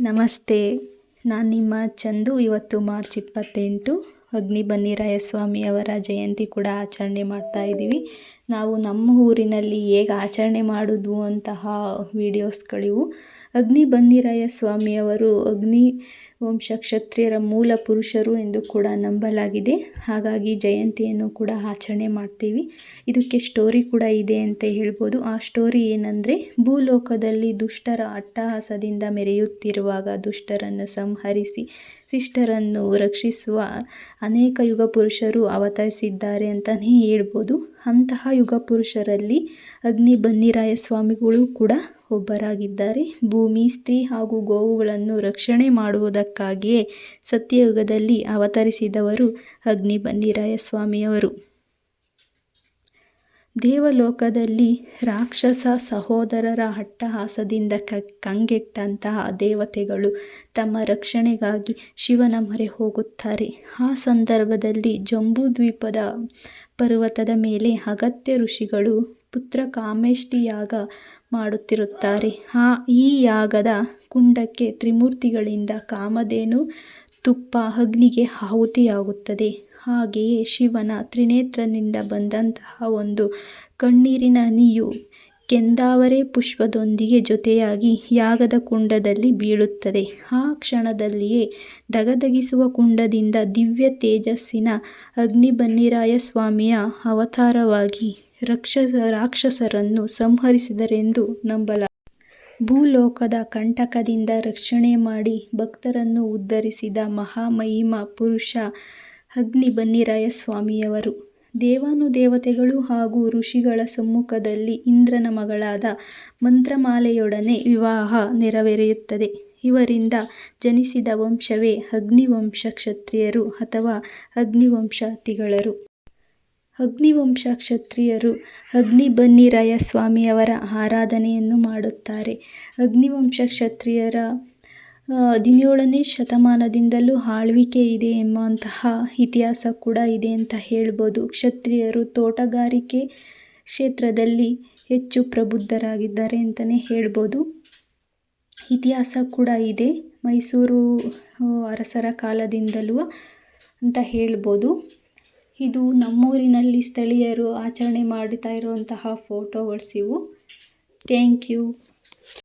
ನಮಸ್ತೆ. ನಾನು ನಿಮ್ಮ ಚಂದು. ಇವತ್ತು ಮಾರ್ಚ್ ಇಪ್ಪತ್ತೆಂಟು. ಅಗ್ನಿ ಬನ್ನಿರಾಯ ಸ್ವಾಮಿಯವರ ಜಯಂತಿ ಕೂಡ ಆಚರಣೆ ಮಾಡ್ತಾ ಇದ್ದೀವಿ. ನಾವು ನಮ್ಮ ಊರಿನಲ್ಲಿ ಹೇಗೆ ಆಚರಣೆ ಮಾಡೋದು ಅಂತಹ ವೀಡಿಯೋಸ್ಗಳಿವು ಅಗ್ನಿ ಬನ್ನಿರಾಯ ಸ್ವಾಮಿಯವರು ಅಗ್ನಿ ವಂಶ ಕ್ಷತ್ರಿಯರ ಮೂಲ ಪುರುಷರು ಎಂದು ಕೂಡ ನಂಬಲಾಗಿದೆ. ಹಾಗಾಗಿ ಜಯಂತಿಯನ್ನು ಕೂಡ ಆಚರಣೆ ಮಾಡ್ತೀವಿ. ಇದಕ್ಕೆ ಸ್ಟೋರಿ ಕೂಡ ಇದೆ ಅಂತ ಹೇಳ್ಬೋದು. ಆ ಸ್ಟೋರಿ ಏನಂದರೆ, ಭೂಲೋಕದಲ್ಲಿ ದುಷ್ಟರ ಅಟ್ಟಹಾಸದಿಂದ ಮೆರೆಯುತ್ತಿರುವಾಗ ದುಷ್ಟರನ್ನು ಸಂಹರಿಸಿ, ಶಿಷ್ಟರನ್ನು ರಕ್ಷಿಸುವ ಅನೇಕ ಯುಗ ಪುರುಷರು ಅವತರಿಸಿದ್ದಾರೆ ಅಂತಲೇ ಹೇಳ್ಬೋದು. ಅಂತಹ ಯುಗ ಪುರುಷರಲ್ಲಿ ಅಗ್ನಿ ಬನ್ನಿರಾಯ ಸ್ವಾಮಿಗಳು ಕೂಡ ಒಬ್ಬರಾಗಿದ್ದಾರೆ. ಭೂಮಿ, ಸ್ತ್ರೀ ಹಾಗೂ ಗೋವುಗಳನ್ನು ರಕ್ಷಣೆ ಮಾಡುವುದಕ್ಕಾಗಿಯೇ ಸತ್ಯಯುಗದಲ್ಲಿ ಅವತರಿಸಿದವರು ಅಗ್ನಿ ಬನ್ನಿರಾಯ ಸ್ವಾಮಿಯವರು ದೇವಲೋಕದಲ್ಲಿ ರಾಕ್ಷಸ ಸಹೋದರರ ಅಟ್ಟಹಾಸದಿಂದ ಕಂಗೆಟ್ಟಂತಹ ದೇವತೆಗಳು ತಮ್ಮ ರಕ್ಷಣೆಗಾಗಿ ಶಿವನ ಮೊರೆ ಹೋಗುತ್ತಾರೆ. ಆ ಸಂದರ್ಭದಲ್ಲಿ ಜಂಬೂದ್ವೀಪದ ಪರ್ವತದ ಮೇಲೆ ಅಗತ್ಯ ಋಷಿಗಳು ಪುತ್ರ ಕಾಮೇಷ್ಟಿ ಯಾಗ ಮಾಡುತ್ತಿರುತ್ತಾರೆ. ಆ, ಈ ಯಾಗದ ಕುಂಡಕ್ಕೆ ತ್ರಿಮೂರ್ತಿಗಳಿಂದ ಕಾಮಧೇನು ತುಪ್ಪ ಅಗ್ನಿಗೆ ಆಹುತಿಯಾಗುತ್ತದೆ. ಹಾಗೆಯೇ ಶಿವನ ತ್ರಿನೇತ್ರನಿಂದ ಬಂದಂತಹ ಒಂದು ಕಣ್ಣೀರಿನ ಹನಿಯು ಕೆಂದಾವರೆ ಪುಷ್ಪದೊಂದಿಗೆ ಜೊತೆಯಾಗಿ ಯಾಗದ ಕುಂಡದಲ್ಲಿ ಬೀಳುತ್ತದೆ. ಆ ಕ್ಷಣದಲ್ಲಿಯೇ ದಗದಗಿಸುವ ಕುಂಡದಿಂದ ದಿವ್ಯ ತೇಜಸ್ಸಿನ ಅಗ್ನಿಬನ್ನಿರಾಯ ಸ್ವಾಮಿಯ ಅವತಾರವಾಗಿ ರಕ್ಷ ರಾಕ್ಷಸರನ್ನು ಸಂಹರಿಸಿದರೆಂದು ನಂಬಲಾಗಿದೆ. ಭೂಲೋಕದ ಕಂಟಕದಿಂದ ರಕ್ಷಣೆ ಮಾಡಿ ಭಕ್ತರನ್ನು ಉದ್ಧರಿಸಿದ ಮಹಾಮಹಿಮ ಪುರುಷ ಅಗ್ನಿ ಬನ್ನಿರಾಯ ಸ್ವಾಮಿಯವರು ದೇವಾನುದೇವತೆಗಳು ಹಾಗೂ ಋಷಿಗಳ ಸಮ್ಮುಖದಲ್ಲಿ ಇಂದ್ರನ ಮಗಳಾದ ಮಂತ್ರಮಾಲೆಯೊಡನೆ ವಿವಾಹ ನೆರವೇರೆಯುತ್ತದೆ. ಇವರಿಂದ ಜನಿಸಿದ ವಂಶವೇ ಅಗ್ನಿವಂಶ ಕ್ಷತ್ರಿಯರು ಅಥವಾ ಅಗ್ನಿವಂಶ ತಿಗಳರು ಅಗ್ನಿವಂಶ ಕ್ಷತ್ರಿಯರು ಅಗ್ನಿ ಬನ್ನಿರಾಯ ಸ್ವಾಮಿಯವರ ಆರಾಧನೆಯನ್ನು ಮಾಡುತ್ತಾರೆ. ಅಗ್ನಿವಂಶ ಕ್ಷತ್ರಿಯರ ಹದಿನೇಳನೇ ಶತಮಾನದಿಂದಲೂ ಆಳ್ವಿಕೆ ಇದೆ ಎಂಬಂತಹ ಇತಿಹಾಸ ಕೂಡ ಇದೆ ಅಂತ ಹೇಳ್ಬೋದು. ಕ್ಷತ್ರಿಯರು ತೋಟಗಾರಿಕೆ ಕ್ಷೇತ್ರದಲ್ಲಿ ಹೆಚ್ಚು ಪ್ರಬುದ್ಧರಾಗಿದ್ದಾರೆ ಅಂತಲೇ ಹೇಳ್ಬೋದು. ಇತಿಹಾಸ ಕೂಡ ಇದೆ. ಮೈಸೂರು ಅರಸರ ಕಾಲದಿಂದಲೂ ಅಂತ ಹೇಳ್ಬೋದು. ಇದು ನಮ್ಮೂರಿನಲ್ಲಿ ಸ್ಥಳೀಯರು ಆಚರಣೆ ಮಾಡ್ತಾ ಇರುವಂತಹ ಫೋಟೋಗಳ್ಸಿವು ಥ್ಯಾಂಕ್ ಯು